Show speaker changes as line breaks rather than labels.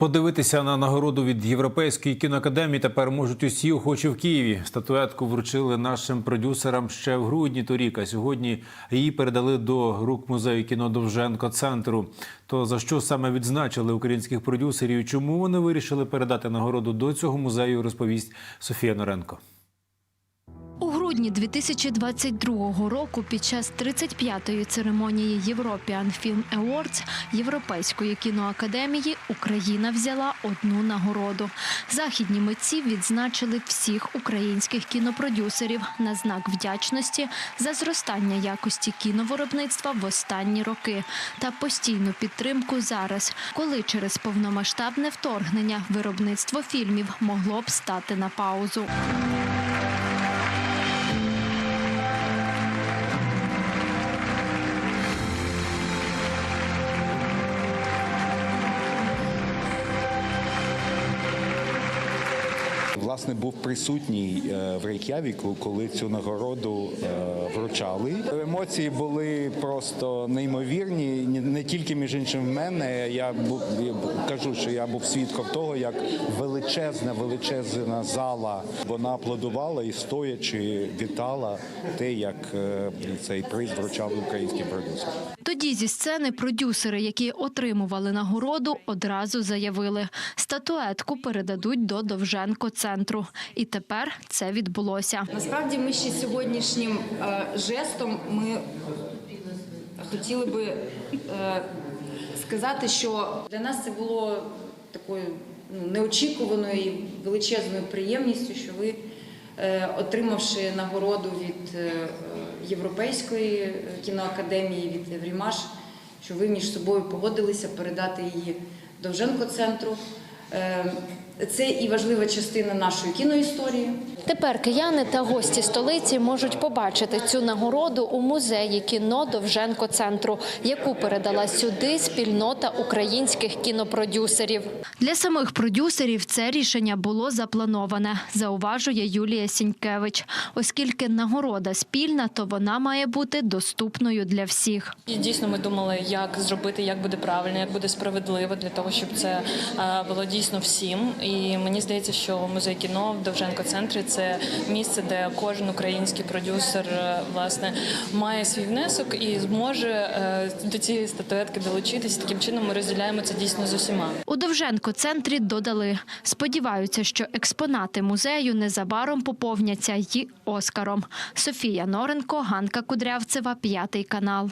Подивитися на нагороду від Європейської кіноакадемії тепер можуть усі охочі в Києві. Статуетку вручили нашим продюсерам ще в грудні торік. А сьогодні її передали до рук музею кіно Довженко центру. То за що саме відзначили українських продюсерів? Чому вони вирішили передати нагороду до цього музею? Розповість Софія Норенко.
Грудні 2022 року під час 35-ї церемонії European Film Awards Європейської кіноакадемії Україна взяла одну нагороду. Західні митці відзначили всіх українських кінопродюсерів на знак вдячності за зростання якості кіновиробництва в останні роки та постійну підтримку зараз, коли через повномасштабне вторгнення виробництво фільмів могло б стати на паузу.
Власне, був присутній е, в Рейк'явіку, коли цю нагороду е, вручали. Емоції були просто неймовірні. Не тільки між іншим в мене. Я був я кажу, що я був свідком того, як величезна, величезна зала вона аплодувала і стоячи вітала те, як е, цей приз вручали українські продюсери.
Тоді зі сцени продюсери, які отримували нагороду, одразу заявили, статуетку передадуть до Довженко центру. І тепер це відбулося.
Насправді ми ще сьогоднішнім е, жестом ми хотіли би е, сказати, що для нас це було такою ну, неочікуваною і величезною приємністю, що ви, отримавши нагороду від е, Європейської кіноакадемії, від Еврімаш, що ви між собою погодилися передати її Довженко центру. Е, Це і важлива частина нашої кіноісторії.
Тепер кияни та гості столиці можуть побачити цю нагороду у музеї кіно Довженко центру, яку передала сюди спільнота українських кінопродюсерів. Для самих продюсерів це рішення було заплановане, зауважує Юлія Сінькевич. Оскільки нагорода спільна, то вона має бути доступною для всіх.
І дійсно ми думали, як зробити, як буде правильно, як буде справедливо для того, щоб це е, було дійсно всім. І мені здається, що музей кіно в Довженко центрі це місце, де кожен український продюсер е, власне має свій внесок і зможе е, до цієї статуетки долучитися. Таким чином ми розділяємо це дійсно з усіма.
У Довженко центрі додали. Сподіваються, що експонати музею незабаром поповняться й Оскаром. Софія Норенко, Ганка Кудрявцева, п'ятий канал.